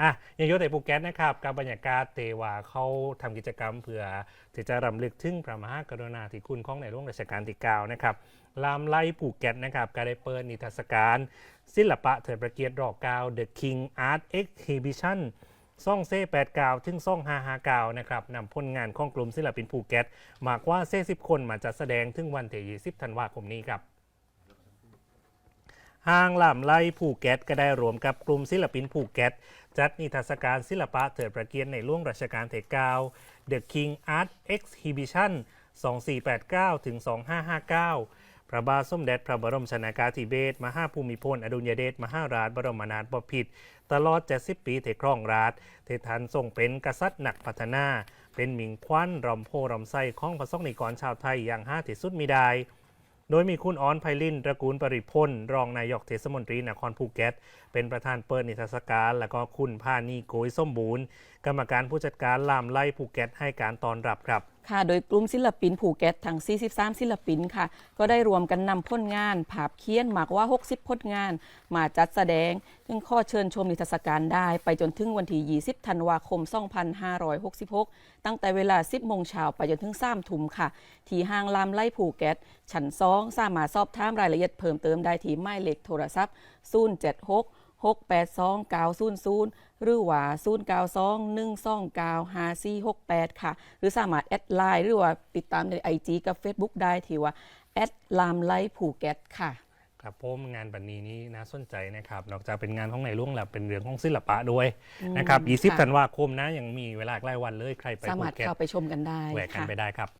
อะยังอยศในภูเก็ตนะครับกับบรรยากาศเตว่าเขาทำกิจกรรมเพื่อที่จะรำลึกถึงพระมหากรุณาธิคุณของในหลวงรัชกาลที่9นะครับลามไล่ภูเก็ตนะครับก็ได้เปิดนิทรรศการ ศิลปะเถิดประเกียรติรอเก้า The King Art Exhibition ซ่องเซ่89ถึงซ่อง559นะครับนำผลงานของกลุ่มศิลปินภูเก็ตมากว่าเซ่10คนมาจัดแสดงถึงวันที่20ธันวาคมนี้ครับ ห้างหล่ำไล่ภูเก็ตก็ได้รวมกับกลุ่มศิลปินภูเก็ตจัดนิทรรศการศิลปะเถิดประเกียรติในหล่วงรัชกาลที่9 The King Art Exhibition 2489ถึง2559 พระบาทสมเด็จพระบรมชนากาธิเบศรมหาภูมิพล อดุลยเดชมหาราชบรมนาถบพิตรตลอด 70 ปีเทครองราชเททันทรงเป็นกษัตริย์หนักพัฒนา เป็นหมิงควันรำโพรำไส้ของพระสงฆ์นิกรชาวไทยอย่างห้าที่สุดมีได้ โดยมีคุณอ้อนไพลินตระกูลปริพนรองนายกเทศมนตรีนครภูเก็ต เป็นประธานเปิดนิทรรศการ และก็คุณพานีโกยส้มบูรณ์กรรมการผู้จัดการลามไล่ภูเก็ตให้การต้อนรับครับ ค่ะ โดยกลุ่มศิลปินภูเก็ตทั้ง 43 ศิลปินค่ะ ก็ได้รวมกันนำผลงานภาพเขียนหมากว่า 60ผลงาน มาจัดแสดง ซึ่งข้อเชิญชมนิทรรศการได้ ไปจนถึงวันที่ 20 ธันวาคม 2566 ตั้งแต่เวลา 10 โมงเช้าไปจนถึง 3 ทุ่มค่ะ ที่ห้างลามไล่ภูเก็ต ชั้น 2 สามารถสอบถามรายละเอียดเพิ่มเติมได้ที่หมายเลขโทรศัพท์ 076 682 900หรือว่า092 129 5468 ค่ะ หรือสามารถแอดไลน์หรือว่าติดตามใน IG กับ Facebook ได้ที่ว่าแอดลามไลภูเก็ตค่ะครับผมงานบันนี้นี้น่าสนใจนะครับนอกจากเป็นงานของในหลวงแล้วเป็นเรื่องของศิลปะด้วยนะครับค่ะ20ธันวาคมนะยังมีเวลาอีกหลายวันเลยใครไปสาภูมารถเก็ตเข้าไปชมกันได้แหวกกันค่ะ ไปได้ครับ